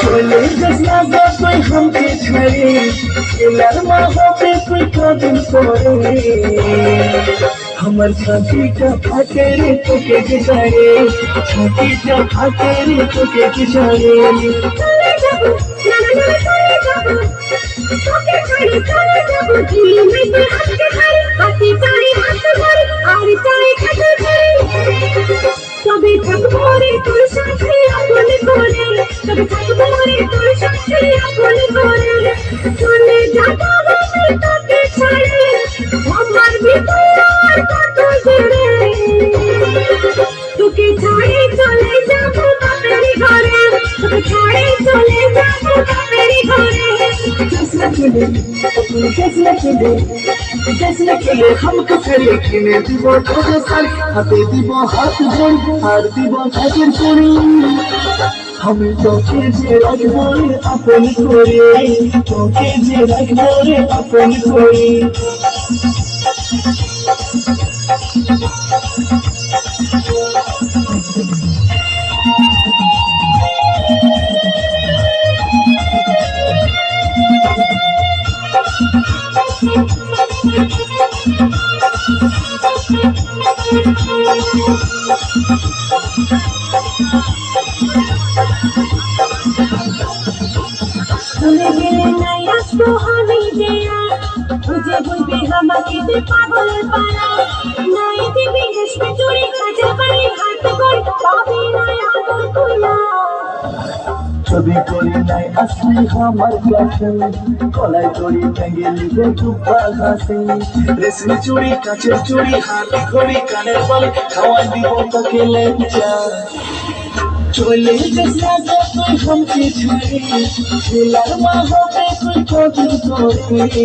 চলে যাস না গো তুই হামকে ছেড়ে ছেলার মা হবে তুই কদিন পরে আমার ছাতিটা ফাটে রে তোকে কিসারে ছাতিটা ফাটে রে তোকে কিসারে চলে যাব না না না চলে যাব তোকে ছেড়ে চলে যাব ঝিলি মেঘে হাসতে পারি হাতে চাই হাতে ধরে আর চাই খেতে ধরে তবে থাকব রে তোর সাথে আপন করে তবে থাকব রে তোর সাথে আপন করে চলে যাব কিনে কেস না কিনে কেস না কিনে হাম কাছারি কিনে দিব তোদের সারি হাতে দিব হাত জড়ি আর দিব ভাগের পরি আমি তোকে যে রাখব রে আপন করে তোকে যে রাখব রে আপন করে চলে গেলে নাই আসব আমি যে বুঝে বুঝবে আমাকে পাগলের পাড়া ছবি করি নাই, আসলে আমার কাছে কলাই করি ভেঙে নিব চুপা ঘাসে রেশমি চুড়ি কাঁচের চুড়ি হাতে ঘড়ি কানের বলে, খাওয়াই দিব তোকে লেগা চলে যাস তুই হামকে ছেলার মা হবে তুই করে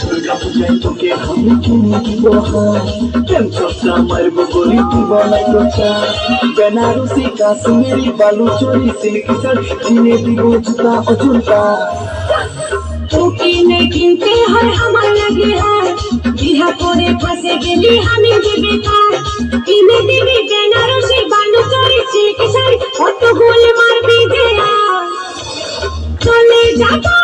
দুর্গা পূজায় তোকে আমি কিনে দিব প্রেম চর্চা মারব গলি দিব নাই বেনারসি কাশ্মীরি বালু চুরি সিল্ক কিনে দিব জুতা অজুতা কিনে কিনতে হয় আমার লাগে হয় বিহা করে ফাঁসে গেলি আমি দেবে কার কিনে চলে যাব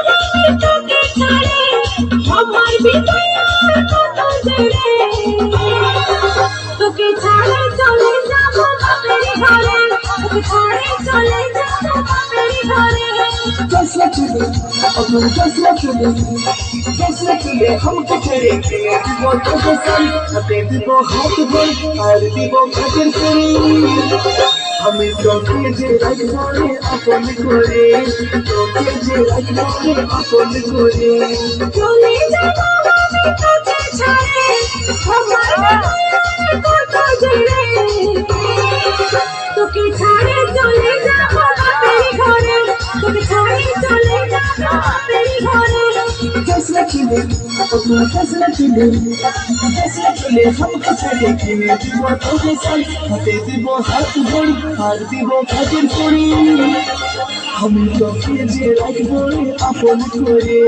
Mother does not to me, does not to me, come to me. What does the sun? A baby boy had to burn, a baby boy had to burn. আমি তোকে যে রাখব আপন করে তোকে যে রাখব আপন করে চলে যাব কাছে ছাড়ে আমার কত জোরে চলে যাবো বাপের ঘরে कैसे चले अपन कैसे चले कैसे चले हमको छेड़े किने দিব তোকে সাল হাতে দিব হাত ধরে আর দিব খাতের করি আমি তোকে যে রাখবো রে আপন করে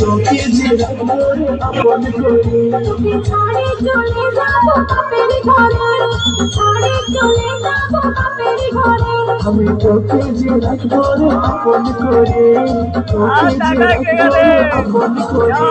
তোকে যে রাখবো রে আপন করে তোকে ছাড়ে চলে যাবো বাপের ঘরে ছাড়ে চলে যাবো বাপের ঘরে আমি তোকে যে করে আপন করে তোকে যে করে আপন করে।